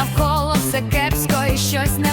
навколо все кепсько і щось не.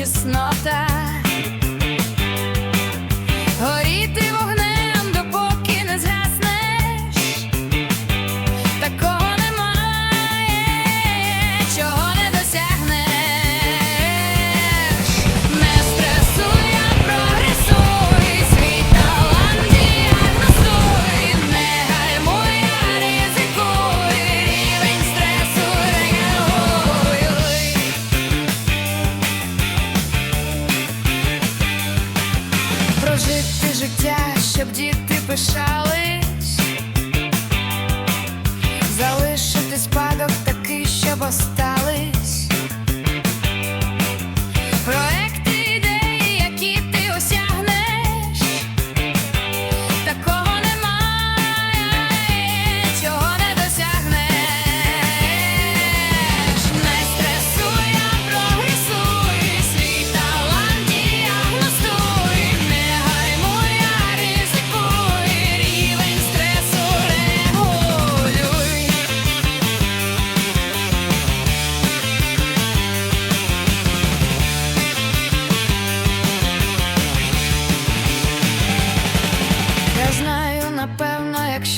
чеснота. Жити життя, щоб діти пишали.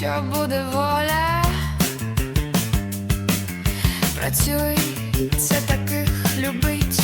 якщо буде воля, працюй, це таких любить.